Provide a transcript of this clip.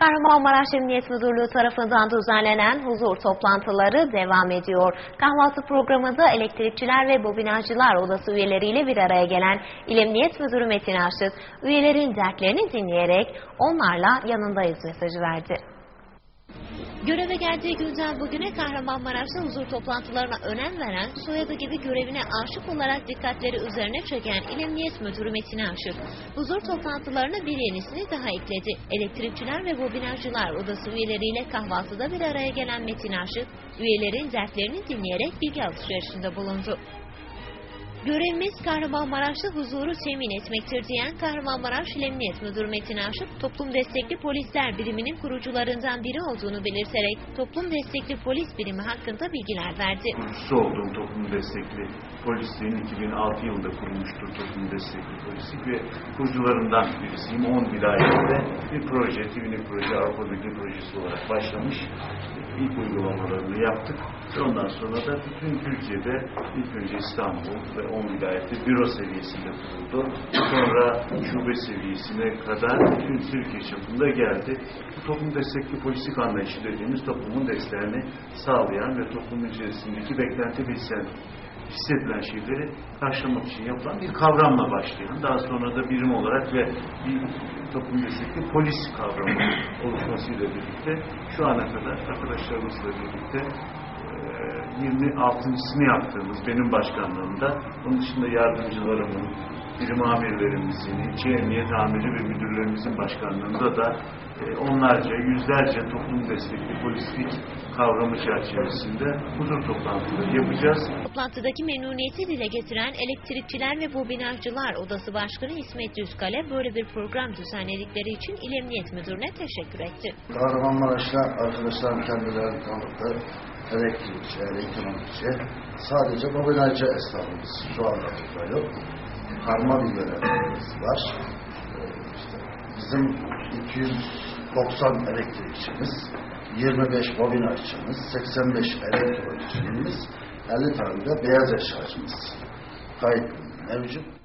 Kahramanmaraş Emniyet Müdürlüğü tarafından düzenlenen huzur toplantıları devam ediyor. Kahvaltı programında elektrikçiler ve bobinacılar odası üyeleriyle bir araya gelen İl Emniyet Müdürü Metin Aşık, üyelerin dertlerini dinleyerek onlarla yanındayız mesajı verdi. Göreve geldiği günden bugüne Kahramanmaraş'ta huzur toplantılarına önem veren, soyadı gibi görevine aşık olarak dikkatleri üzerine çeken İl Emniyet Müdürü Metin Aşık, huzur toplantılarına bir yenisini daha ekledi. Elektrikçiler ve bobinajcılar odası üyeleriyle kahvaltıda bir araya gelen Metin Aşık, üyelerin dertlerini dinleyerek bilgi alışverişinde bulundu. Görevimiz Kahramanmaraş'ta huzuru temin etmektir diyen Kahramanmaraş Emniyet Müdürü Metin Aşık, toplum destekli polisler biriminin kurucularından biri olduğunu belirterek toplum destekli polis birimi hakkında bilgiler verdi. kurucusu olduğum toplum destekli polisliğin 2006 yılında kurulmuştur toplum destekli polislik ve kurucularından birisiyim. 10 vilayette bir proje, TİVİ'nin proje, Avrupa Birliği projesi olarak başlamış. İlk uygulamalarını yaptık. Ve ondan sonra da bütün Türkiye'de ilk önce İstanbul ve 10 vilayette büro seviyesinde kuruldu. Sonra şube seviyesine kadar bütün Türkiye çapında geldi. Bu toplum destekli polislik anlayışı dediğimiz toplumun desteğini sağlayan ve toplumun içerisindeki beklenti ve hissedilen şeyleri karşılamak için yapılan bir kavramla başlayan, daha sonra da birim olarak ve bir toplum destekli polis kavramı oluşmasıyla birlikte şu ana kadar arkadaşlarımızla birlikte 26.sını yaptığımız benim başkanlığımda, onun dışında yardımcılarımın, birim amirlerimizin, ilçe emniyet amiri ve müdürlerimizin başkanlığında da e, onlarca, yüzlerce toplum destekli polislik kavramı çerçevesinde huzur toplantıları yapacağız. Toplantıdaki memnuniyeti dile getiren Elektrikçiler ve Bobinajcılar Odası Başkanı İsmet Düzkale böyle bir program düzenledikleri için İl Emniyet Müdürü'ne teşekkür etti. Kahramanmaraş'ta arkadaşlarım kendilerini tanıttı. Elektrikçi, elektronikçi. Sadece bobinacı esnafımız şu anda burada yok. Karma bir görevimiz var. Ee, bizim 290 elektrikçimiz, 25 bobinacımız, 85 elektronikçimiz, 50 tane de beyaz eşyacımız kayıt mevcut.